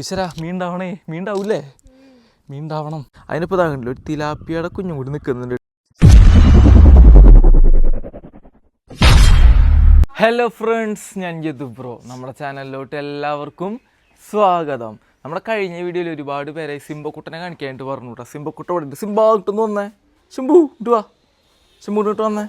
ഈശ്വര മീണ്ടാവണേ. മീണ്ടാവൂലേ മീണ്ടാവണം. അതിനിപ്പോൾ ഇതാകണ്ടല്ലോ ഒരു തിലാപ്പിയുടെ കുഞ്ഞു കൂടി നിൽക്കുന്നുണ്ട്. ഹലോ ഫ്രണ്ട്സ് ഞാൻ യദു ബ്രോ. നമ്മുടെ ചാനലിലോട്ട് എല്ലാവർക്കും സ്വാഗതം. നമ്മുടെ കഴിഞ്ഞ വീഡിയോയിൽ ഒരുപാട് പേരെ സിംബക്കുട്ടനെ കാണിക്കാനായിട്ട് പറഞ്ഞു കേട്ടോ സിംബക്കുട്ട ഇവിടെ ഉണ്ട് സിംബ കിട്ടുന്നു വന്നേ. ശിംബു ഇട്ട് വാ. ശിംബു ഇട്ട് വന്നേ.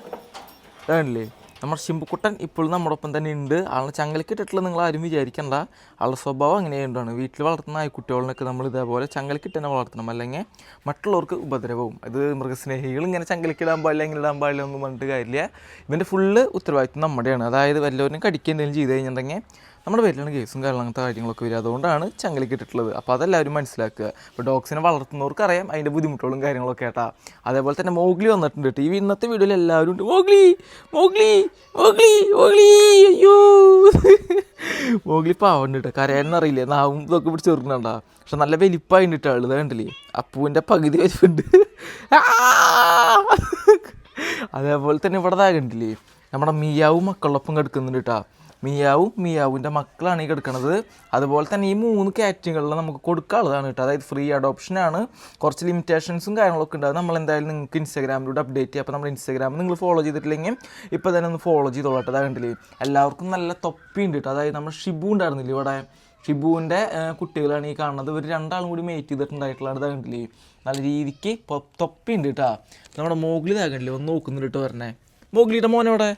ഇതാണല്ലേ നമ്മുടെ ശിമ്പുക്കുട്ടൻ ഇപ്പോഴും നമ്മുടെ ഒപ്പം തന്നെ ഉണ്ട്. ആളെ ചങ്ങലക്കിട്ടിട്ടുള്ള നിങ്ങൾ ആരും വിചാരിക്കണ്ട. ആളുടെ സ്വഭാവം അങ്ങനെയുണ്ടാണ് വീട്ടിൽ വളർത്തുന്ന നായ്ക്കുട്ടികളിനൊക്കെ നമ്മൾ ഇതേപോലെ ചങ്ങലക്കിട്ട് തന്നെ വളർത്തണം. അല്ലെങ്കിൽ മറ്റുള്ളവർക്ക് ഉപദ്രവവും. അത് മൃഗസ്നേഹികൾ ഇങ്ങനെ ചങ്ങലക്കിടാൻ പാടില്ല ഇങ്ങനെ ഇടാൻ പാടില്ല ഒന്നും പറഞ്ഞിട്ട് കാര്യമില്ല. ഇതിന്റെ ഫുള്ള് ഉത്തരവാദിത്വം നമ്മുടെയാണ്. അതായത് വല്ലവരും കടിക്കുക എന്തെങ്കിലും ചെയ്ത് കഴിഞ്ഞിട്ടുണ്ടെങ്കിൽ നമ്മുടെ പേരിലാണ് കേസും കാരണം അങ്ങനത്തെ കാര്യങ്ങളൊക്കെ വരിക. അതുകൊണ്ടാണ് ചങ്ങലക്കിട്ടിട്ടുള്ളത് അപ്പോൾ അതെല്ലാവരും മനസ്സിലാക്കുക. ഇപ്പോൾ ഡോഗ്സിനെ വളർത്തുന്നവർക്ക് അറിയാം അതിന്റെ ബുദ്ധിമുട്ടുകളും കാര്യങ്ങളൊക്കെ കേട്ടാ. അതേപോലെ തന്നെ മോഗ്ലി വന്നിട്ടുണ്ട്. ടി വി ഇന്നത്തെ വീഡിയോയിൽ എല്ലാവരും ഉണ്ട്. മോഗ്ലി! മോഗ്ലി! മോഗ്ലി! മോഗ്ലി! അയ്യോ! മോഗ്ലി പാവണ്ട് കേട്ടോ കരയാനറിയില്ലേ നാവും ഇതൊക്കെ പിടിച്ച് ചെറുക്കണണ്ട പക്ഷെ നല്ല വലിപ്പായിട്ട് ആൾ. ഇത് കണ്ടില്ലേ? അപ്പൂവിന്റെ പകുതി വലിപ്പുണ്ട്. അതേപോലെ തന്നെ ഇവിടെ ഇതാകണ്ടില്ലേ നമ്മുടെ മിയാവും മക്കളൊപ്പം കിടക്കുന്നുണ്ട് കേട്ടോ മിയാവും മിയാവിന്റെ മക്കളാണ് ഈ കിടക്കുന്നത് അതുപോലെ തന്നെ ഈ മൂന്ന് കാറ്റഗറികളിൽ നമുക്ക് കൊടുക്കാനുള്ളതാണ് കേട്ടോ. അതായത് ഫ്രീ അഡോപ്ഷനാണ് കുറച്ച് ലിമിറ്റേഷൻസും കാര്യങ്ങളൊക്കെ ഉണ്ടാകും നമ്മൾ എന്തായാലും നിങ്ങൾക്ക് ഇൻസ്റ്റാഗ്രാമിലൂടെ അപ്ഡേറ്റ് ചെയ്യാം. അപ്പോൾ നമ്മുടെ ഇൻസ്റ്റാഗ്രാമിൽ നിങ്ങൾ ഫോളോ ചെയ്തിട്ടില്ലെങ്കിൽ ഇപ്പോൾ തന്നെ ഒന്ന് ഫോളോ ചെയ്തോളട്ടെ അതാ കണ്ടില്ലേ? എല്ലാവർക്കും നല്ല തൊപ്പിയുണ്ട് കേട്ടോ. അതായത് നമ്മൾ ഷിബു ഉണ്ടായിരുന്നില്ലേ ഇവിടെ? ഷിബുവിന്റെ കുട്ടികളാണ് ഈ കാണുന്നത്. ഇവർ രണ്ടാളും കൂടി മേറ്റ് ചെയ്തിട്ടുണ്ടായിട്ടുള്ളതാണ്. ഇതാ കണ്ടില്ലേ? നല്ല രീതിക്ക് തൊപ്പി തൊപ്പിയുണ്ട് കേട്ടോ. നമ്മുടെ മോഗ്ലി കണ്ടില്ലേ? ഒന്ന് നോക്കുന്നുണ്ട് കേട്ടോ വരണേ. മോഗ്ലിയുടെ മോനെവിടെ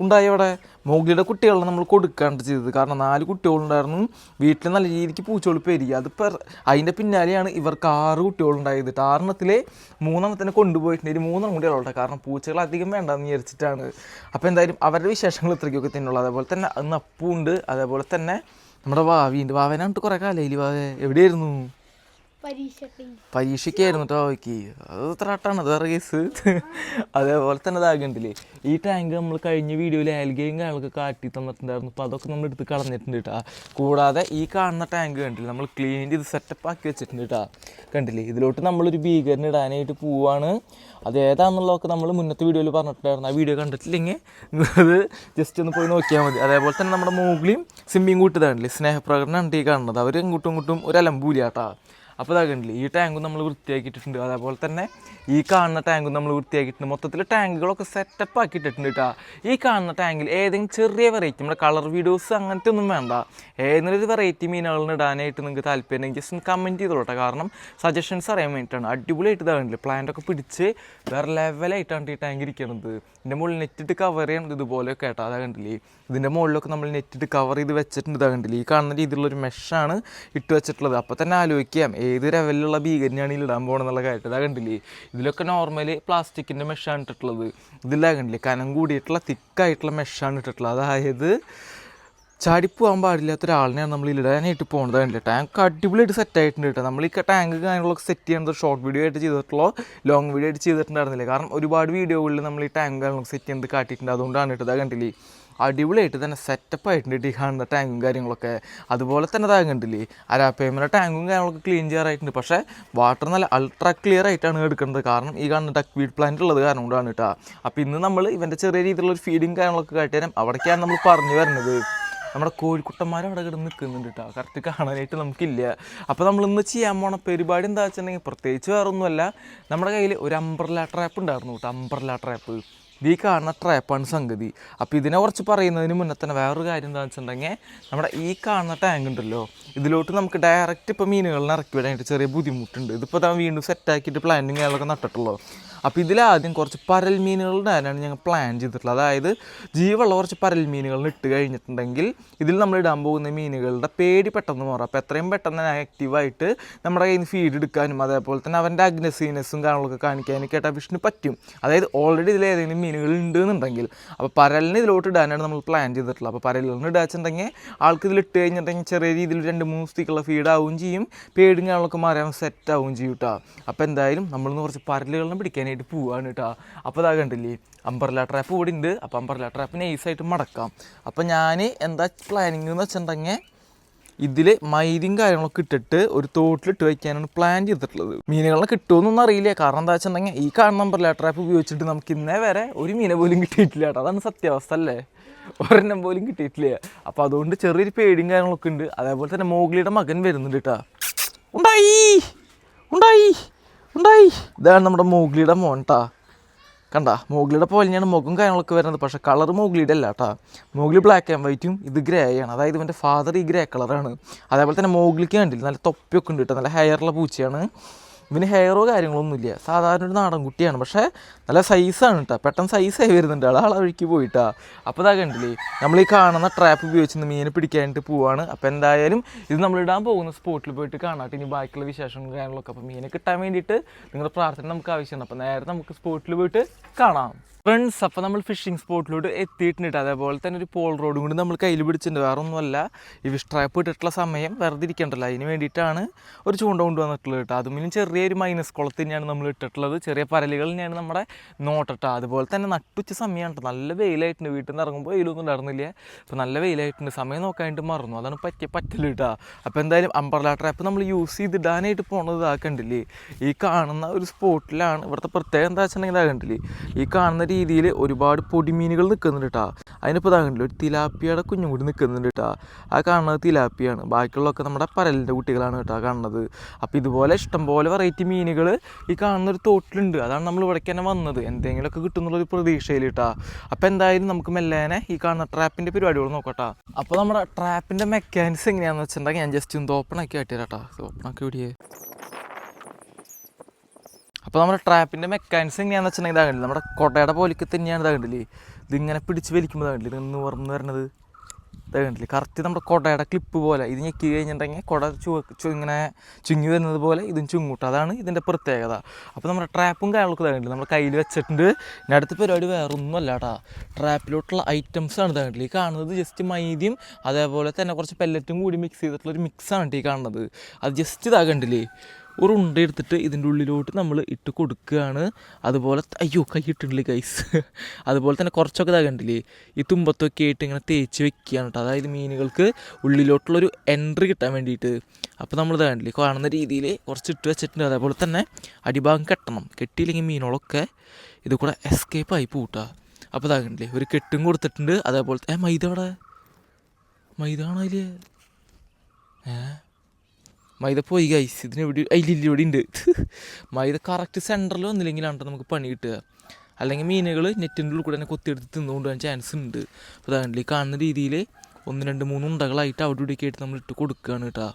ഉണ്ടായി അവിടെ മോഗ്ലിയുടെ കുട്ടികളെ നമ്മൾ കൊടുക്കാണ്ട് ചെയ്തത്. കാരണം നാല് കുട്ടികളുണ്ടായിരുന്നു വീട്ടിൽ നല്ല രീതിക്ക് പൂച്ചോളി പെരുകി അത് പെർ അതിന്റെ പിന്നാലെയാണ് ഇവർക്ക് ആറ് കുട്ടികളുണ്ടായത് ട്ടോ. ആറെണ്ണത്തിലെ മൂന്നെണ്ണത്തിനെ കൊണ്ടുപോയിട്ടുണ്ടെങ്കിൽ മൂന്നെണ്ണം കൂടി ഉള്ളത്. കാരണം പൂച്ചകൾ അധികം വേണ്ടെന്ന് വിചാരിച്ചിട്ടാണ്. അപ്പോൾ എന്തായാലും അവരുടെ വിശേഷങ്ങൾ ഇത്രയ്ക്കൊക്കെ തന്നെയുള്ളൂ. അതേപോലെ തന്നെ അന്ന് അപ്പുണ്ട് അതേപോലെ തന്നെ നമ്മുടെ വാവിന്റെ വാവനാണ്ട് കുറേ കാലയിൽ വാവ എവിടെയായിരുന്നു? പരീക്ഷയ്ക്കായിരുന്നു കേട്ടോ അവയ്ക്ക് അത് ത്രാട്ടാണ് വേറെ കേസ് അതേപോലെ തന്നെ ഇതാകണ്ടില്ലേ ഈ ടാങ്ക് നമ്മൾ കഴിഞ്ഞ വീഡിയോയിൽ ആൽഗയും കാര്യങ്ങളൊക്കെ കാട്ടി തന്നിട്ടുണ്ടായിരുന്നു. അപ്പോൾ അതൊക്കെ നമ്മൾ എടുത്ത് കളഞ്ഞിട്ടുണ്ട് കേട്ടോ കൂടാതെ ഈ കാണുന്ന ടാങ്ക് കണ്ടില്ലേ? നമ്മൾ ക്ലീൻ ചെയ്ത് സെറ്റപ്പ് ആക്കി വെച്ചിട്ടുണ്ട് കേട്ടോ കണ്ടില്ലേ? ഇതിലോട്ട് നമ്മളൊരു ഭീകരന് ഇടാനായിട്ട് പോവാണ്. അത് ഏതാണെന്നുള്ളതൊക്കെ നമ്മൾ മുന്നത്തെ വീഡിയോയിൽ പറഞ്ഞിട്ടുണ്ടായിരുന്നു. ആ വീഡിയോ കണ്ടിട്ടില്ലെങ്കിൽ അത് ജസ്റ്റ് ഒന്ന് പോയി നോക്കിയാൽ മതി. അതേപോലെ തന്നെ നമ്മുടെ മൂഗ്ലിയും സിമ്മിയും കൂട്ടിയതാണല്ലേ സ്നേഹപ്രകടനമാണ് ഈ കാണുന്നത്. അവർ ഇങ്ങോട്ടും ഇങ്ങോട്ടും ഒരു അലമ്പൂല അപ്പോൾ ഇതാ കണ്ടില്ലേ ഈ ടാങ്കും നമ്മൾ വൃത്തിയാക്കിയിട്ടുണ്ട് അതേപോലെ തന്നെ ഈ കാണുന്ന ടാങ്കും നമ്മൾ വൃത്തിയാക്കിയിട്ടുണ്ട്. മൊത്തത്തിൽ ടാങ്കുകളൊക്കെ സെറ്റപ്പ് ആക്കിയിട്ടുണ്ട് കേട്ടോ ഈ കാണുന്ന ടാങ്കിൽ ഏതെങ്കിലും ചെറിയ വെറൈറ്റി നമ്മുടെ കളർ വീഡിയോസ് അങ്ങനത്തെ ഒന്നും വേണ്ട. ഏതെങ്കിലും ഒരു വെറൈറ്റി മീനുകളിന് ഇടാനായിട്ട് നിങ്ങൾക്ക് താല്പര്യം ജസ്റ്റ് ഒന്ന് കമന്റ് ചെയ്തോട്ടെ കാരണം സജഷൻസ് അറിയാൻ വേണ്ടിയിട്ടാണ്. അടിപൊളിയായിട്ട് ഇതാ കണ്ടില്ല പ്ലാന്റ് ഒക്കെ പിടിച്ച് വേറെ ലെവലായിട്ടാണ് ഈ ടാങ്ക് ഇരിക്കുന്നത് ഇതിന്റെ മുകളിൽ നെറ്റിട്ട് കവർ ചെയ്യണത് ഇതുപോലെയൊക്കെ കേട്ടോ അതാ കണ്ടില്ലേ ഇതിന്റെ മുകളിലൊക്കെ നമ്മൾ നെറ്റിട്ട് കവർ ചെയ്ത് വെച്ചിട്ടുണ്ട് ഇതാ കണ്ടില്ലേ. ഈ കാണുന്ന രീതിയിലുള്ളൊരു മെഷാണ് ഇട്ട് വെച്ചിട്ടുള്ളത്. അപ്പോൾ തന്നെ ആലോചിക്കാം ഏത് ലെവലിലുള്ള ഭീകരനാണ് ഇടാൻ പോകണമെന്നുള്ള കാര്യം അതാ കണ്ടില്ലേ? ഇതിലൊക്കെ നോർമലി പ്ലാസ്റ്റിക്കിന്റെ മെഷാണ് ഇട്ടിട്ടുള്ളത്. ഇതിലാ കണ്ടില്ലേ? കനം കൂടിയിട്ടുള്ള തിക്കായിട്ടുള്ള മെഷാണ് ഇട്ടിട്ടുള്ളത്. അതായത് ചാടിപ്പോകാൻ പാടില്ലാത്ത ഒരാളിനെയാണ് നമ്മൾ ഇടാനായിട്ട് പോകുന്നത് കണ്ടില്ല? ടാങ്ക് അടിപൊളിയായിട്ട് സെറ്റ് ആയിട്ടുണ്ട് കേട്ടോ. നമ്മൾ ഈ ടാങ്ക് കാര്യങ്ങളൊക്കെ സെറ്റ് ചെയ്യുന്നത് ഷോർട്ട് വീഡിയോ ആയിട്ട് ചെയ്തിട്ടുള്ളോ ലോങ് വീഡിയോ ആയിട്ട് ചെയ്തിട്ടുണ്ടായിരുന്നില്ല? കാരണം ഒരുപാട് വീഡിയോകളിൽ നമ്മൾ ഈ ടാങ്ക് കാര്യങ്ങളൊക്കെ സെറ്റ് ചെയ്യുന്നത് കാട്ടിയിട്ടുണ്ട്. അതുകൊണ്ടാണ് കേട്ടോ അതാ കണ്ടില്ലേ? അടിപൊളിയായിട്ട് തന്നെ സെറ്റപ്പ് ആയിട്ടുണ്ട് ഈ കാണുന്ന ടാങ്കും കാര്യങ്ങളൊക്കെ. അതുപോലെ തന്നെ ആ കണ്ടില്ലേ അരാപ്പേമയുടെ ടാങ്കും കാര്യങ്ങളൊക്കെ ക്ലീൻ ചെയ്യാറായിട്ടുണ്ട്. പക്ഷേ വാട്ടർ നല്ല അൾട്രാ ക്ലിയർ ആയിട്ടാണ് എടുക്കുന്നത്. കാരണം ഈ കാണുന്ന ടക്ക് വീഡ് പ്ലാന്റ് ഉള്ളത് കാരണം കൊണ്ടാണ് കേട്ടോ അപ്പോൾ ഇന്ന് നമ്മൾ ഇവന്റെ ചെറിയ രീതിയിലുള്ള ഒരു ഫീഡിങ് കാര്യങ്ങളൊക്കെ കാട്ടിത്തരാം അവിടേക്കാണ് നമ്മൾ പറഞ്ഞു വരുന്നത്. നമ്മുടെ കോഴിക്കുട്ടന്മാർ അവിടെ കിടന്ന് നിൽക്കുന്നുണ്ട് കേട്ടോ കറക്റ്റ് കാണാനായിട്ട് നമുക്കില്ല. അപ്പോൾ നമ്മൾ ഇന്ന് ചെയ്യാൻ പോണ പരിപാടി എന്താ വെച്ചിട്ടുണ്ടെങ്കിൽ പ്രത്യേകിച്ച് വേറെ ഒന്നുമല്ല നമ്മുടെ കയ്യിൽ ഒരു അംബ്രല ട്രാപ്പ് ഉണ്ടായിരുന്നു കേട്ടോ അംബ്രല ട്രാപ്പ് ഈ കാണുന്ന ട്രാപ്പാണ് സംഗതി. അപ്പോൾ ഇതിനെ കുറിച്ച് പറയുന്നതിന് മുന്നേ തന്നെ വേറൊരു കാര്യം എന്താണെന്ന് വെച്ചിട്ടുണ്ടെങ്കിൽ നമ്മുടെ ഈ കാണുന്ന ടാങ്ക് ഉണ്ടല്ലോ ഇതിലോട്ട് നമുക്ക് ഡയറക്റ്റ് ഇപ്പോൾ മീനുകളിനെ ഇറക്കി വിടാനായിട്ട് ചെറിയ ബുദ്ധിമുട്ടുണ്ട്. ഇതിപ്പോൾ താൻ വീണ്ടും സെറ്റാക്കിയിട്ട് പ്ലാന്റിങ് അതൊക്കെ നട്ടിട്ടുള്ളൂ. അപ്പോൾ ഇതിലാദ്യം കുറച്ച് പരൽ മീനുകൾ ഇടാനാണ് ഞങ്ങൾ പ്ലാൻ ചെയ്തിട്ടുള്ളത്. അതായത് ജീവുള്ള കുറച്ച് പരൽ മീനുകൾ ഇട്ട് കഴിഞ്ഞിട്ടുണ്ടെങ്കിൽ ഇതിൽ നമ്മൾ ഇടാൻ പോകുന്ന മീനുകളുടെ പേടി പെട്ടെന്ന് മാറും. അപ്പോൾ എത്രയും പെട്ടെന്ന് തന്നെ ആക്റ്റീവായിട്ട് നമ്മുടെ കയ്യിൽ നിന്ന് ഫീഡ് എടുക്കാനും അതേപോലെ തന്നെ അവന്റെ അഗ്നസീനസ്സും കാര്യങ്ങളൊക്കെ കാണിക്കാനൊക്കെ ആയിട്ട് വിഷ്ണു പറ്റും. അതായത് ഓൾറെഡി ഇതിൽ ഏതെങ്കിലും മീനുകൾ ഉണ്ട് എന്നുണ്ടെങ്കിൽ അപ്പോൾ പരലിന് ഇതിലോട്ട് ഇടാനാണ് നമ്മൾ പ്ലാൻ ചെയ്തിട്ടുള്ളത്. അപ്പോൾ പരലിൽ നിന്ന് ഇടാച്ചിട്ടുണ്ടെങ്കിൽ ആൾക്ക് ഇതിൽ ഇട്ട് കഴിഞ്ഞിട്ടുണ്ടെങ്കിൽ ചെറിയ രീതിയിൽ രണ്ട് മൂന്ന് ദിവസത്തേക്കുള്ള ഫീഡ് ആവുകയും ചെയ്യും. പേടിയും കാര്യങ്ങളൊക്കെ മാറാൻ സെറ്റ് ആവുകയും ചെയ്യും കേട്ടോ അപ്പോൾ എന്തായാലും നമ്മളിന്ന് കുറച്ച് പരലുകളെ പിടിക്കാനായിട്ട് പോവാണ് കേട്ടോ അപ്പോൾ ഇതാ കണ്ടില്ലേ അമ്പർല ട്രാപ്പ് ഇവിടെ ഉണ്ട് അപ്പോൾ അമ്പർല ട്രാപ്പ് നൈസായിട്ട് മടക്കാം. അപ്പോൾ ഞാൻ എന്താ പ്ലാനിങ് എന്ന് വെച്ചിട്ടുണ്ടെങ്കിൽ ഇതിൽ മൈരും കാര്യങ്ങളൊക്കെ ഇട്ടിട്ട് ഒരു തോട്ടിലിട്ട് വയ്ക്കാനാണ് പ്ലാൻ ചെയ്തിട്ടുള്ളത്. മീനുകളെ കിട്ടുമെന്നൊന്നും അറിയില്ല. കാരണം എന്താ വെച്ചിട്ടുണ്ടെങ്കിൽ ഈ കാണുന്ന നമ്പർ ട്രാപ്പ് ഉപയോഗിച്ചിട്ട് നമുക്ക് ഇന്നേ വരെ ഒരു മീനെ പോലും കിട്ടിയിട്ടില്ല കേട്ടോ അതാണ് സത്യാവസ്ഥ അല്ലേ? ഒരെണ്ണം പോലും കിട്ടിയിട്ടില്ല. അപ്പോൾ അതുകൊണ്ട് ചെറിയൊരു പേടിയും കാര്യങ്ങളൊക്കെ ഉണ്ട് അതേപോലെ തന്നെ മോഗ്ലിയുടെ മകൻ വരുന്നുണ്ട് കേട്ടോ ഉണ്ടായി! ഉണ്ടായി! ഉണ്ടായി. ഇതാണ് നമ്മുടെ മോഗ്ലിയുടെ മോൻ ട്ടാ. കണ്ട മോഗ്ലിയുടെ പോലെ തന്നെയാണ് മുഖം കാര്യങ്ങളൊക്കെ വരുന്നത്. പക്ഷേ കളർ മോഗ്ലിയുടെ അല്ല കേട്ടോ മോഗ്ലി ബ്ലാക്ക് ആൻഡ് വൈറ്റും ഇത് ഗ്രേ ആണ്. അതായത് ഇവന്റെ ഫാദർ ഈ ഗ്രേ കളറാണ് അതേപോലെ തന്നെ മോഗ്ലിക്ക് കണ്ടില്ല നല്ല തൊപ്പിയൊക്കെ ഉണ്ട് കേട്ടോ നല്ല ഹെയറുള്ള പൂച്ചയാണ്. ഇവന് ഹെയറോ കാര്യങ്ങളൊന്നുമില്ല. സാധാരണ ഒരു നാടൻ കുട്ടിയാണ്. പക്ഷേ നല്ല സൈസാണ് കേട്ടോ പെട്ടെന്ന് സൈസായി വരുന്നുണ്ട്. ആൾ ആളെ വഴിക്ക് പോയിട്ടാ. അപ്പോൾ ഇതാ കണ്ടില്ലേ? നമ്മൾ ഈ കാണുന്ന ട്രാപ്പ് ഉപയോഗിച്ച് മീനെ പിടിക്കാനായിട്ട് പോവാണ്. അപ്പോൾ എന്തായാലും ഇത് നമ്മൾ ഇടാൻ പോകുന്ന സ്പോട്ടിൽ പോയിട്ട് കാണാട്ട്. ഇനി ബാക്കിയുള്ള വിശേഷങ്ങൾ കാര്യങ്ങളൊക്കെ. അപ്പോൾ മീനെ കിട്ടാൻ വേണ്ടിയിട്ട് നിങ്ങളുടെ പ്രാർത്ഥന നമുക്ക് ആവശ്യമാണ്. അപ്പോൾ നേരെ നമുക്ക് സ്പോട്ടിൽ പോയിട്ട് കാണാം. ഫ്രണ്ട്സ് അപ്പോൾ നമ്മൾ ഫിഷിംഗ് സ്പോട്ടിലോട്ട് എത്തിയിട്ടുണ്ട്. ട്ടോ. അതേപോലെ തന്നെ ഒരു പോൾ റോഡും കൂടി നമ്മൾ കയ്യിൽ പിടിച്ചിട്ടുണ്ട്. വേറെ ഒന്നുമല്ല ഈ ഫിഷ് ട്രാപ്പ് ഇട്ടിട്ടുള്ള സമയം വെറുതെ ഇരിക്കണ്ടല്ലോ. അതിന് വേണ്ടിയിട്ടാണ് ഒരു ചൂണ്ട കൊണ്ടുവന്നിട്ടുള്ളത് കേട്ടോ. അതുമിലും ചെറിയൊരു മൈനസ് കുളത്ത് തന്നെയാണ് നമ്മൾ ഇട്ടിട്ടുള്ളത്. ചെറിയ പരലുകൾ തന്നെയാണ് നമ്മുടെ നോട്ടട്ടോ അതുപോലെ തന്നെ നട്ടുച്ച സമയമാണ് ട്ടോ. നല്ല വെയിലായിട്ടുണ്ട്. വീട്ടിൽ നിന്ന് ഇറങ്ങുമ്പോൾ വെയിലൊന്നും ഉണ്ടായിരുന്നില്ല. അപ്പോൾ നല്ല വെയിലായിട്ടുണ്ട്. സമയം നോക്കാനായിട്ട് മറന്നു. അതാണ് പറ്റിയ പറ്റൽ കേട്ടോ. അപ്പോൾ എന്തായാലും അമ്പർല ട്രാപ്പ് നമ്മൾ യൂസ് ചെയ്തിടാനായിട്ട് പോണത് ഇതാക്കണ്ടില്ലേ ഈ കാണുന്ന ഒരു സ്പോട്ടിലാണ് ഇവിടുത്തെ പ്രത്യേകത എന്താ വെച്ചിട്ടുണ്ടെങ്കിൽ ഇതാകണ്ടില്ലേ ഈ കാണുന്ന രീതിയിൽ ഒരുപാട് പൊടിമീനുകൾ നിൽക്കുന്നുണ്ട് കേട്ടോ അതിനിപ്പോൾ ഇതാ കണ്ടില്ലേ ഒരു തിലാപ്പിയുടെ കുഞ്ഞും കൂടി നിൽക്കുന്നുണ്ട് കേട്ടോ ആ കാണുന്നത് തിലാപ്പിയാണ്. ബാക്കിയുള്ളതൊക്കെ നമ്മുടെ പരലിന്റെ കുട്ടികളാണ് കേട്ടോ കാണുന്നത്. അപ്പോൾ ഇതുപോലെ ഇഷ്ടംപോലെ വെറൈറ്റി മീനുകൾ ഈ കാണുന്നൊരു തോട്ടിലുണ്ട്. അതാണ് നമ്മൾ ഇവിടേക്ക് തന്നെ വന്നത്. എന്തെങ്കിലുമൊക്കെ കിട്ടുന്നുള്ളൊരു പ്രതീക്ഷയിൽ കേട്ടോ അപ്പോൾ എന്തായാലും നമുക്ക് മെല്ലേനെ ഈ കാണുന്ന ട്രാപ്പിന്റെ പരിപാടികൾ നോക്കട്ടോ അപ്പോൾ നമ്മുടെ ട്രാപ്പിന്റെ മെക്കാനിക്സ് എങ്ങനെയാണെന്ന് വെച്ചിട്ടുണ്ടെങ്കിൽ ഞാൻ ജസ്റ്റ് ഒന്ന് ഓപ്പൺ ആക്കി കാട്ടിത്തരാം കേട്ടോ ഓപ്പൺ ആക്കി വിടിയേ അപ്പോൾ നമ്മുടെ ട്രാപ്പിന്റെ മെക്കാനിക്സ് എങ്ങനെയാണെന്ന് വെച്ചിട്ടുണ്ടെങ്കിൽ ഇതാ കണ്ടില്ലേ നമ്മുടെ കൊടയുടെ പോലിക്ക് തന്നെയാണ് ഇതാ കണ്ടില്ലേ ഇതിങ്ങനെ പിടിച്ച് വലിക്കുമ്പോൾ ഇതാ കണ്ടില്ലേ നിന്ന് പറന്ന് വരണത്. ഇതാ കണ്ടില്ലേ കറക്റ്റ് നമ്മുടെ കൊടയുടെ ക്ലിപ്പ് പോലെ ഇത് ഞെക്കി കഴിഞ്ഞിട്ടുണ്ടെങ്കിൽ കൊട ചു ഇങ്ങനെ ചുങ്ങി വരുന്നത് പോലെ ഇതും ചുങ്ങൂട്ടും. അതാണ് ഇതിന്റെ പ്രത്യേകത. അപ്പോൾ നമ്മുടെ ട്രാപ്പും കാര്യങ്ങളൊക്കെ ഇതാ കണ്ടില്ലേ നമ്മുടെ കയ്യിൽ വെച്ചിട്ടുണ്ട്. ഇനി അടുത്ത പരിപാടി വേറെ ഒന്നുമല്ല കേട്ടോ ട്രാപ്പിലോട്ടുള്ള ഐറ്റംസ് ആണ് ഇതാ കണ്ടില്ലേ ഈ കാണുന്നത് ജസ്റ്റ് മൈദ്യം അതേപോലെ തന്നെ കുറച്ച് പെല്ലറ്റും കൂടി മിക്സ് ചെയ്തിട്ടുള്ള ഒരു മിക്സാണ് കേട്ടോ ഈ കാണുന്നത്. അത് ജസ്റ്റ് ഇതാ കണ്ടില്ലേ ഒരു ഉണ്ട എടുത്തിട്ട് ഇതിന്റെ ഉള്ളിലോട്ട് നമ്മൾ ഇട്ട് കൊടുക്കുകയാണ്. അതുപോലെ അയ്യോ കൈ ഇട്ടിട്ടില്ലേ കൈസ് അതുപോലെ തന്നെ കുറച്ചൊക്കെ ഇതാകണ്ടില്ലേ ഈ തുമ്പത്തൊക്കെ ആയിട്ട് ഇങ്ങനെ തേച്ച് വെക്കുകയാണ് കേട്ടോ അതായത് മീനുകൾക്ക് ഉള്ളിലോട്ടുള്ളൊരു എൻട്രി കിട്ടാൻ വേണ്ടിയിട്ട്. അപ്പോൾ നമ്മൾ ഇതാകണ്ടില്ലേ കാണുന്ന രീതിയിൽ കുറച്ച് ഇട്ട് വെച്ചിട്ടുണ്ട്. അതേപോലെ തന്നെ അടിഭാഗം കെട്ടണം. കെട്ടിയില്ലെങ്കിൽ മീനുകളൊക്കെ ഇത് കൂടെ എസ്കേപ്പ് ആയി പൂട്ടാ അപ്പോൾ ഇതാകണ്ടില്ലേ ഒരു കെട്ടും കൊടുത്തിട്ടുണ്ട്. അതേപോലെ ഏ മൈദ അവിടെ മൈദ ഏ? മൈദ പോയി ഗൈസ് ഇതിന് എവിടെ അതിലില്ല ഇവിടെ ഉണ്ട് മൈദ കറക്റ്റ് സെന്ററിൽ വന്നില്ലെങ്കിലാണ് നമുക്ക് പണി കിട്ടുക. അല്ലെങ്കിൽ മീനുകൾ നെറ്റിന്റെ ഉള്ളിൽ കൂടെ തന്നെ കൊത്തിയെടുത്ത് തിന്നുകൊണ്ട് പോകാൻ ചാൻസ് ഉണ്ട് അപ്പോൾ അതാണ്ട് ഈ കാണുന്ന രീതിയിൽ ഒന്ന് രണ്ട് മൂന്ന് ഉണ്ടകളായിട്ട് അവിടെ ഇവിടെയൊക്കെ ആയിട്ട് നമ്മൾ ഇട്ട് കൊടുക്കുകയാണ് കേട്ടോ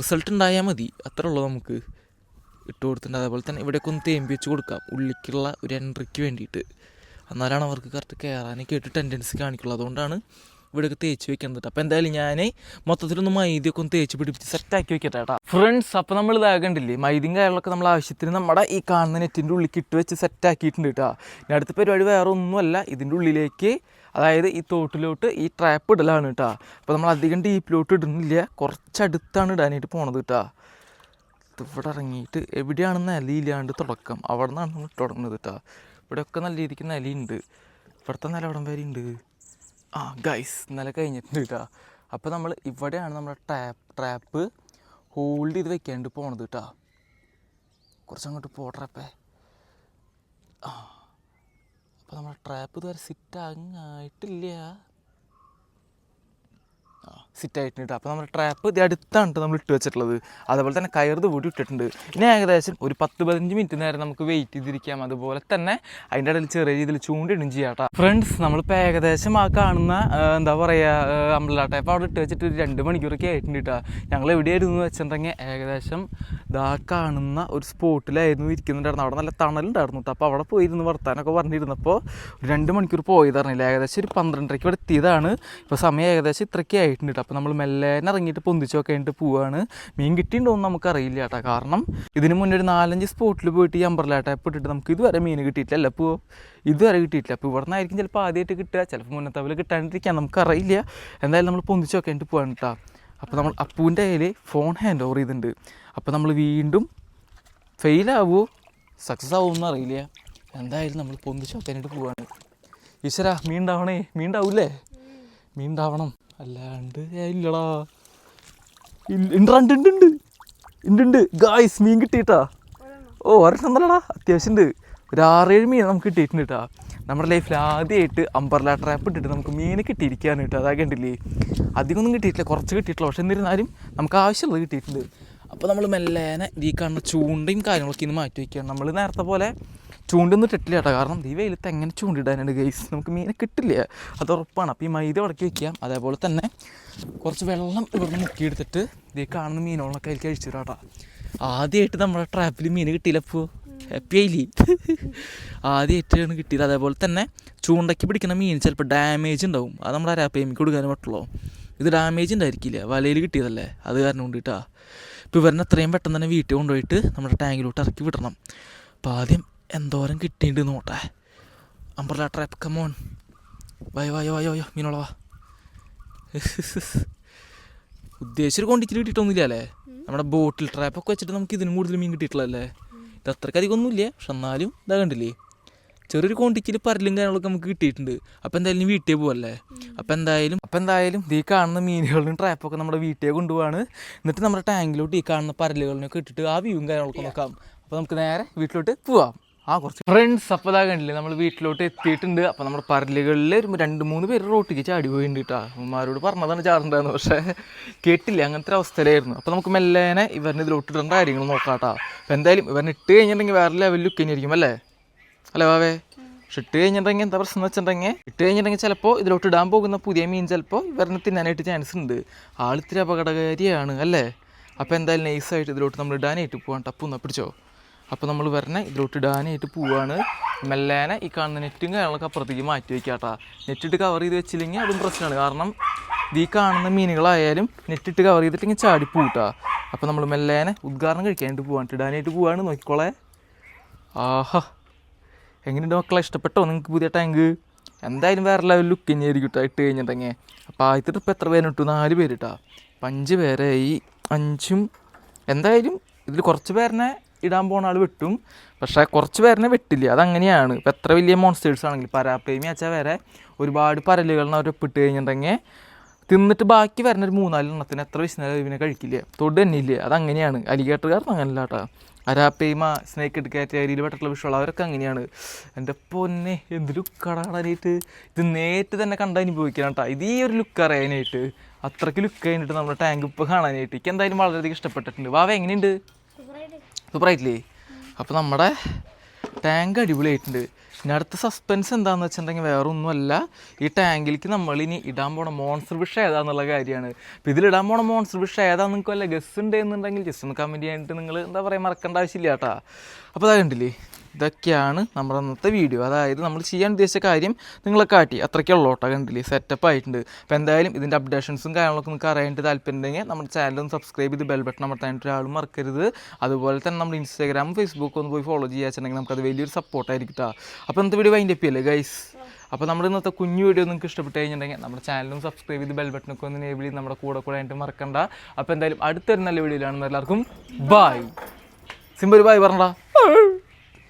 റിസൾട്ട് ഉണ്ടായാൽ മതി. അത്ര ഉള്ളൂ നമുക്ക്. ഇട്ട് കൊടുത്തിട്ടുണ്ട് അതേപോലെ തന്നെ ഇവിടെയൊക്കെ ഒന്ന് തേമ്പി വെച്ച് കൊടുക്കാം. ഉള്ളിലേക്കുള്ള ഒരു എൻട്രിക്ക് വേണ്ടിയിട്ട്. എന്നാലാണ് അവർക്ക് കറക്റ്റ് കയറാനൊക്കെ ആയിട്ട് ടെൻഡൻസി കാണിക്കുള്ളൂ. അതുകൊണ്ടാണ് ഇവിടെയൊക്കെ തേച്ച് വെക്കേണ്ടത് അപ്പോൾ എന്തായാലും ഞാൻ മൊത്തത്തിലൊന്ന് മൈദയൊക്കെ ഒന്ന് തേച്ച് പിടിപ്പിച്ച് സെറ്റാക്കി വെക്കട്ടെ കേട്ടോ ഫ്രണ്ട്സ് അപ്പോൾ നമ്മൾ ഇതാകണ്ടില്ലേ മൈദിയും കാര്യങ്ങളൊക്കെ നമ്മൾ ആവശ്യത്തിന് നമ്മുടെ ഈ കാണുന്ന നെറ്റിന്റെ ഉള്ളിൽ ഇട്ട് വെച്ച് സെറ്റാക്കിയിട്ടുണ്ട് കേട്ടോ ഇനി അടുത്ത പരിപാടി വേറെ ഒന്നുമല്ല ഇതിന്റെ ഉള്ളിലേക്ക് അതായത് ഈ തോട്ടിലോട്ട് ഈ ട്രാപ്പ് ഇടലാണ് കേട്ടോ അപ്പോൾ നമ്മൾ അധികം ഡീപ്പിലോട്ട് ഇടുന്നില്ല കുറച്ചടുത്താണ് ഇടാനായിട്ട് പോണത് കേട്ടോ ഇവിടെ ഇറങ്ങിയിട്ട് എവിടെയാണ് നിലയില്ലാണ്ട് തുടക്കം. അവിടെ നിന്നാണ് നമ്മൾ തുടങ്ങുന്നത് കേട്ടോ ഇവിടെയൊക്കെ നല്ല രീതിക്ക് നിലയുണ്ട്. ഇവിടുത്തെ നില എവിടം വരെ ഉണ്ട് ആ ഗൈസ് ഇന്നലെ കഴിഞ്ഞിട്ടുണ്ട് കേട്ടോ അപ്പോൾ നമ്മൾ ഇവിടെയാണ് നമ്മുടെ ട്രാപ്പ് ട്രാപ്പ് ഹോൾഡ് ചെയ്ത് വെക്കാണ്ട് പോണത് കേട്ടോ കുറച്ചങ്ങോട്ട് പോട്രപ്പേ ആ അപ്പോൾ നമ്മുടെ ട്രാപ്പ് ഇതുവരെ സിറ്റ് അങ്ങായിട്ടില്ല. ആ സിറ്റ് ആയിട്ടുണ്ട്. അപ്പോൾ നമ്മൾ ട്രാപ്പ് ഇത് അടുത്താണ് നമ്മൾ ഇട്ട് വെച്ചിട്ടുള്ളത്. അതേപോലെ തന്നെ കയർ കൂടി ഇട്ടിട്ടുണ്ട്. ഇനി ഏകദേശം ഒരു പത്ത് പതിനഞ്ച് മിനിറ്റ് നേരം നമുക്ക് വെയിറ്റ് ചെയ്തിരിക്കാം. അതുപോലെ തന്നെ അതിന്റെ ഇടയിൽ ചെറിയ രീതിയിൽ ചൂണ്ടിടും ചെയ്യാട്ടോ ഫ്രണ്ട്സ് നമ്മളിപ്പോൾ ഏകദേശം ആ കാണുന്ന എന്താ പറയുക അമ്പല അപ്പോൾ അവിടെ ഇട്ട് വെച്ചിട്ട് ഒരു രണ്ട് മണിക്കൂറൊക്കെ ആയിട്ടുണ്ട് കേട്ടോ ഞങ്ങൾ എവിടെയായിരുന്നു വെച്ചിട്ടുണ്ടെങ്കിൽ ഏകദേശം ഇതാ കാണുന്ന ഒരു സ്പോട്ടിലായിരുന്നു ഇരിക്കുന്നുണ്ടായിരുന്നു. അവിടെ നല്ല തണലുണ്ടായിരുന്നു കേട്ടോ അപ്പോൾ അവിടെ പോയിരുന്നു വർത്താനൊക്കെ പറഞ്ഞിരുന്നപ്പോൾ ഒരു രണ്ട് മണിക്കൂർ പോയതറിഞ്ഞില്ല. ഏകദേശം ഒരു പന്ത്രണ്ടരയ്ക്ക് ഇവിടെ എത്തിയതാണ്. ഇപ്പോൾ സമയം ഏകദേശം ഇത്രയ്ക്ക് ആയിട്ടുണ്ട് കേട്ടോ അപ്പോൾ നമ്മൾ മെല്ലെ ഇറങ്ങിയിട്ട് പൊന്തിച്ചൊക്കെ കഴിഞ്ഞിട്ട് പോവുകയാണ് മീൻ കിട്ടിയിട്ടുണ്ടോ എന്ന് നമുക്കറിയില്ല കേട്ടോ കാരണം ഇതിന് മുന്നേ ഒരു നാലഞ്ച് സ്പോട്ടിൽ പോയിട്ട് ഈ അമ്പർല ടൈപ്പ് ഇട്ടിട്ട് നമുക്ക് ഇതുവരെ മീൻ കിട്ടിയിട്ടില്ല അപ്പോൾ ഇതുവരെ കിട്ടിയിട്ടില്ല. അപ്പോൾ ഇവിടെ നിന്നായിരിക്കും ചിലപ്പോൾ ആദ്യമായിട്ട് കിട്ടുക ചിലപ്പോൾ മുന്നത്തവൽ കിട്ടാണ്ടിരിക്കാം. നമുക്കറിയില്ല. എന്തായാലും നമ്മൾ പൊന്തിച്ചൊക്കെ കഴിഞ്ഞിട്ട് പോകണം കേട്ടോ അപ്പോൾ നമ്മൾ അപ്പൂന്റെ കയ്യിൽ ഫോൺ ഹാൻഡ് ഓവർ ചെയ്തിട്ടുണ്ട്. അപ്പോൾ നമ്മൾ വീണ്ടും ഫെയിലാവുമോ സക്സസ് ആവുമോ ആവുമെന്ന് അറിയില്ല. എന്തായാലും നമ്മൾ പൊന്തിച്ച് കഴിഞ്ഞിട്ട് പോവാണ്. ഈശ്വര മീൻ ഉണ്ടാവണേ. മീൻ ഉണ്ടാവൂലേ മീൻ ഉണ്ടാവണം. അല്ലാണ്ട് ഇല്ലടാ. ഇല്ല- ഉണ്ട് ഉണ്ട് ഉണ്ട് ഉണ്ട് ഉണ്ട് ഗായ്സ് മീൻ കിട്ടിയിട്ടാ. ഓ ഒരെണ്ണം നല്ലടാ അത്യാവശ്യം ഉണ്ട് ഒരു ആറേഴ് മീൻ നമുക്ക് കിട്ടിയിട്ടുണ്ട് കേട്ടാ നമ്മുടെ ലൈഫിൽ ആദ്യമായിട്ട് അമ്പർല ട്രാപ്പ് ഇട്ടിട്ട് നമുക്ക് മീൻ കിട്ടിയിരിക്കുകയാണ് കേട്ടോ അതാ കണ്ടില്ലേ? അധികമൊന്നും കിട്ടിയിട്ടില്ല. കുറച്ച് കിട്ടിയിട്ടില്ല പക്ഷെ എന്നിരുന്നാലും നമുക്ക് ആവശ്യമുള്ളത് കിട്ടിയിട്ടുണ്ട്. അപ്പോൾ നമ്മൾ മെല്ലേനെ ഈ കാണുന്ന ചൂണ്ടയും കാര്യങ്ങളൊക്കെ ഇന്ന് മാറ്റി വയ്ക്കുകയാണ് നമ്മൾ നേരത്തെ പോലെ ചൂണ്ടൊന്നും ഇട്ടിട്ടില്ല കേട്ടോ കാരണം ഈ വെയിലത്ത് എങ്ങനെ ചൂണ്ടിടാനാണ് ഗൈസ് നമുക്ക് മീനെ കിട്ടില്ല? അത് ഉറപ്പാണ്. അപ്പോൾ ഈ മൈദ ഉടക്കി വയ്ക്കാം അതേപോലെ തന്നെ കുറച്ച് വെള്ളം ഇവിടുന്ന് മുക്കിയെടുത്തിട്ട് ഇത് കാണുന്ന മീനുകളൊക്കെ അതിൽ കഴിച്ചു കേട്ടോ. ആദ്യമായിട്ട് നമ്മുടെ ട്രാപ്പിൽ മീൻ കിട്ടിയില്ല അപ്പോൾ ഹാപ്പി ആയില്ലേ? ആദ്യമായിട്ടാണ് കിട്ടിയത്. അതേപോലെ തന്നെ ചൂണ്ടയ്ക്ക് പിടിക്കുന്ന മീൻ ചിലപ്പോൾ ഡാമേജ് ഉണ്ടാവും. അത് നമ്മുടെ അരാപ്പേമിക്ക് കൊടുക്കാനും പറ്റുള്ളൂ. ഇത് ഡാമേജ് ഉണ്ടായിരിക്കില്ല? വലയിൽ കിട്ടിയതല്ലേ? അത് കാരണം കൊണ്ടിട്ടാ ഇപ്പോൾ ഇവരെ എത്രയും പെട്ടെന്ന് തന്നെ വീട്ടിൽ കൊണ്ടുപോയിട്ട് നമ്മുടെ ടാങ്കിലോട്ട് ഇറക്കി വിടണം. അപ്പോൾ ആദ്യം എന്തോരം കിട്ടിയിട്ടുണ്ട് നോട്ടെ? അമ്പ്രല ട്രാപ്പ് കമോൺ വയോ വയോ വയോ വയോ മീനോള വാ. ഉദ്ദേശിച്ചൊരു ക്വാണ്ടിറ്റി കിട്ടിയിട്ടൊന്നുമില്ല അല്ലേ? നമ്മുടെ ബോട്ടിൽ ട്രാപ്പൊക്കെ വെച്ചിട്ട് നമുക്ക് ഇതിനും കൂടുതൽ മീൻ കിട്ടിയിട്ടുള്ളതല്ലേ? ഇത് അത്രയ്ക്ക് അധികം ഒന്നുമില്ല പക്ഷെ എന്നാലും ഇതാ കണ്ടില്ലേ? ചെറിയൊരു ക്വാണ്ടിറ്റിയിൽ പരലും കാര്യങ്ങളൊക്കെ നമുക്ക് കിട്ടിയിട്ടുണ്ട്. അപ്പോൾ എന്തായാലും വീട്ടിൽ പോവല്ലേ? അപ്പോൾ എന്തായാലും അപ്പോൾ എന്തായാലും ഈ കാണുന്ന മീനുകളും ട്രാപ്പൊക്കെ നമ്മുടെ വീട്ടിൽ കൊണ്ടുപോവാണ്. എന്നിട്ട് നമ്മുടെ ടാങ്കിലോട്ട് ഈ കാണുന്ന പരലുകളിനൊക്കെ ഇട്ടിട്ട് ആ വ്യൂവും കാര്യങ്ങളൊക്കെ നോക്കാം. അപ്പോൾ നമുക്ക് നേരെ വീട്ടിലോട്ട് പോവാം. ആ കുറച്ച് ഫ്രണ്ട്സ് അപ്പോൾ കണ്ടില്ലേ നമ്മൾ വീട്ടിലോട്ട് എത്തിയിട്ടുണ്ട്. അപ്പോൾ നമ്മൾ പരലുകളിൽ ഒരു രണ്ട് മൂന്ന് പേര് റോട്ടിക്ക് ചാടി പോയിട്ടുണ്ട് കേട്ടോ അമ്മമാരോട് പറഞ്ഞതാണ് ചാടേണ്ടതെന്ന് പക്ഷേ കേട്ടില്ല അങ്ങനത്തെ ഒരു അവസ്ഥയിലായിരുന്നു. അപ്പോൾ നമുക്ക് മെല്ലേനെ ഇവരിന് ഇതിലോട്ട് ഇടേണ്ട കാര്യങ്ങൾ നോക്കാം കേട്ടോ അപ്പോൾ എന്തായാലും ഇവരെ ഇട്ട് കഴിഞ്ഞിട്ടുണ്ടെങ്കിൽ വേറെ ലെവലിൽ ലുക്ക് കഴിഞ്ഞിരിക്കും അല്ലേ? അല്ലേ വാവേ പക്ഷെ ഇട്ട് കഴിഞ്ഞിട്ടുണ്ടെങ്കിൽ എന്താ പ്രശ്നം എന്ന് വെച്ചിട്ടുണ്ടെങ്കിൽ ഇട്ട് കഴിഞ്ഞിട്ടുണ്ടെങ്കിൽ ചിലപ്പോൾ ഇതിലോട്ട് ഇടാൻ പോകുന്ന പുതിയ മീൻ ചിലപ്പോൾ ഇവരിന് തിന്നാനായിട്ട് ചാൻസ് ഉണ്ട്. ആളിത്തിരി അപകടകാരിയാണ് അല്ലേ? അപ്പോൾ എന്തായാലും നൈസായിട്ട് ഇതിലോട്ട് നമ്മൾ ഇടാനായിട്ട് പോകാൻ ടപ്പൊന്നാ പിടിച്ചോ. അപ്പോൾ നമ്മൾ വരണേ ഇതിലോട്ട് ഇടാനായിട്ട് പോവാണ്. മെല്ലേനെ ഈ കാണുന്ന നെറ്റും കാര്യങ്ങളൊക്കെ അപ്പുറത്തേക്ക് മാറ്റി വയ്ക്കാട്ടാ കേട്ടോ നെറ്റിട്ട് കവർ ചെയ്ത് വെച്ചില്ലെങ്കിൽ അതും പ്രശ്നമാണ് കാരണം ഈ കാണുന്ന മീനുകളായാലും നെറ്റിട്ട് കവർ ചെയ്തിട്ടില്ലെങ്കിൽ ചാടി പൂട്ടാ അപ്പോൾ നമ്മൾ മെല്ലേനെ ഉദ്ഘാടനം കഴിക്കാനായിട്ട് പോവാണ്. ഇടാനായിട്ട് പോവാണ്. നോക്കിക്കോളെ. ആഹാ. എങ്ങനെയുണ്ട് മക്കളെ? ഇഷ്ടപ്പെട്ടോ? നിങ്ങൾക്ക് പുതിയ ടാങ്ക് എന്തായാലും വേറെ ലെവൽ ലുക്ക് തന്നെയായിരിക്കും കേട്ടോ ഇട്ട് കഴിഞ്ഞിട്ടുണ്ടെങ്കിൽ അപ്പോൾ ആദ്യത്തെ ട്രിപ്പ് എത്ര പേര് ഇട്ടു? നാല് പേര് കേട്ടോ അപ്പം അഞ്ച് ഈ അഞ്ചും എന്തായാലും ഇതിൽ കുറച്ച് പേരിനെ ഇടാൻ പോണ ആൾ വെട്ടും. പക്ഷേ കുറച്ച് പേരിനെ വെട്ടില്ല. അതങ്ങനെയാണ്. ഇപ്പം എത്ര വലിയ മോൺസ്റ്റേഴ്സ് ആണെങ്കിലും പരാപ്രേമി വെച്ചാൽ വരെ ഒരുപാട് പരലുകളിന് അവർ ഒപ്പിട്ട് കഴിഞ്ഞിട്ടുണ്ടെങ്കിൽ തിന്നിട്ട് ബാക്കി വരുന്ന ഒരു മൂന്നാലെണ്ണത്തിന് എത്ര വിശ്വനാലും ഇവനെ കഴിക്കില്ല. തൊട്ട് തന്നെ ഇല്ല അതങ്ങനെയാണ്. അലിഗേറ്ററുകാരൻ അങ്ങനല്ല കേട്ടോ. അരാപ്പേമ സ്നേക്ക് എടുക്കുക അരിയിൽ പെട്ടിട്ടുള്ള വിഷയമുള്ള അവരൊക്കെ അങ്ങനെയാണ്. എന്റെ പൊന്നെ എന്ത് ലുക്കടാനായിട്ട് ഇത് നേരിട്ട് തന്നെ കണ്ട അനുഭവിക്കണം കേട്ടോ. ഇത് ഈ ഒരു ലുക്ക് അറിയാനായിട്ട്. അത്രയ്ക്ക് ലുക്ക് കഴിഞ്ഞിട്ട് നമ്മുടെ ടാങ്ക് ഇപ്പോൾ കാണാനായിട്ട്. എനിക്ക് എന്തായാലും വളരെയധികം ഇഷ്ടപ്പെട്ടിട്ടുണ്ട്. വാവ എങ്ങനെയുണ്ട്? സൂപ്പറായിട്ടില്ലേ അപ്പോൾ നമ്മുടെ ടാങ്ക് അടിപൊളിയായിട്ടുണ്ട്. ഇനി അടുത്ത സസ്പെൻസ് എന്താണെന്ന് വെച്ചിട്ടുണ്ടെങ്കിൽ വേറെ ഒന്നുമല്ല ഈ ടാങ്കിലേക്ക് നമ്മൾ ഇനി ഇടാൻ പോണ മോൺസ്റ്റർ വിഷ ഏതാന്നുള്ള കാര്യമാണ്. അപ്പോൾ ഇതിലിടാൻ പോണ മോൺസ്റ്റർ വിഷ ഏതാന്ന് നിങ്ങൾക്ക് വല്ല ഗസ് ഉണ്ട് എന്നുണ്ടെങ്കിൽ ജസ്റ്റ് ഒന്ന് കമന്റ് ചെയ്യാനായിട്ട് നിങ്ങൾ എന്താ പറയുക മറക്കേണ്ട ആവശ്യമില്ല കേട്ടോ. അപ്പോൾ അതാ കണ്ടില്ലേ? ഇതൊക്കെയാണ് നമ്മുടെ അന്നത്തെ വീഡിയോ അതായത് നമ്മൾ ചെയ്യാൻ ഉദ്ദേശിച്ച കാര്യം നിങ്ങളെ കാട്ടി. അത്രയ്ക്കുള്ളൂ കേട്ടോ കണ്ടില്ലേ? സെറ്റപ്പ് ആയിട്ടുണ്ട്. അപ്പോൾ എന്തായാലും ഇതിന്റെ അപ്ഡേഷൻസും കാര്യങ്ങളൊക്കെ നിങ്ങൾക്ക് അറിയേണ്ടത് താല്പര്യം ഉണ്ടെങ്കിൽ നമ്മുടെ ചാനൽ ഒന്ന് സബ്സ്ക്രൈബ് ചെയ്ത് ബെൽ ബട്ടൺ അമർത്താനായിട്ട് ഒരാളും മറക്കരുത്. അതുപോലെ തന്നെ നമ്മൾ ഇൻസ്റ്റാഗ്രാം ഫേസ്ബുക്ക് ഒന്ന് പോയി ഫോളോ ചെയ്യാച്ചുണ്ടെങ്കിൽ നമുക്കത് വലിയൊരു സപ്പോർട്ടായിരിക്കും കേട്ടോ അപ്പോൾ ഇന്നത്തെ വീഡിയോ വൈൻഡ് അപ്പ് ചെയ്യല്ലേ ഗൈസ് അപ്പോൾ നമ്മുടെ ഇന്നത്തെ കുഞ്ഞു വീഡിയോ നിങ്ങൾക്ക് ഇഷ്ടപ്പെട്ട് കഴിഞ്ഞിട്ടുണ്ടെങ്കിൽ നമ്മുടെ ചാനലും സബ്സ്ക്രൈബ് ചെയ്ത് ബെൽ ബട്ടണൊക്കെ ഒന്ന് ചെയ്ത് നമ്മുടെ കൂടെ കൂടെ ആയിട്ട് മറക്കണ്ട. അപ്പോൾ എന്തായാലും അടുത്തൊരു നല്ല വീഡിയോയിലാണ് എല്ലാവർക്കും ബായ് സിമ്പൊരു ബായ് പറഞ്ഞടാ.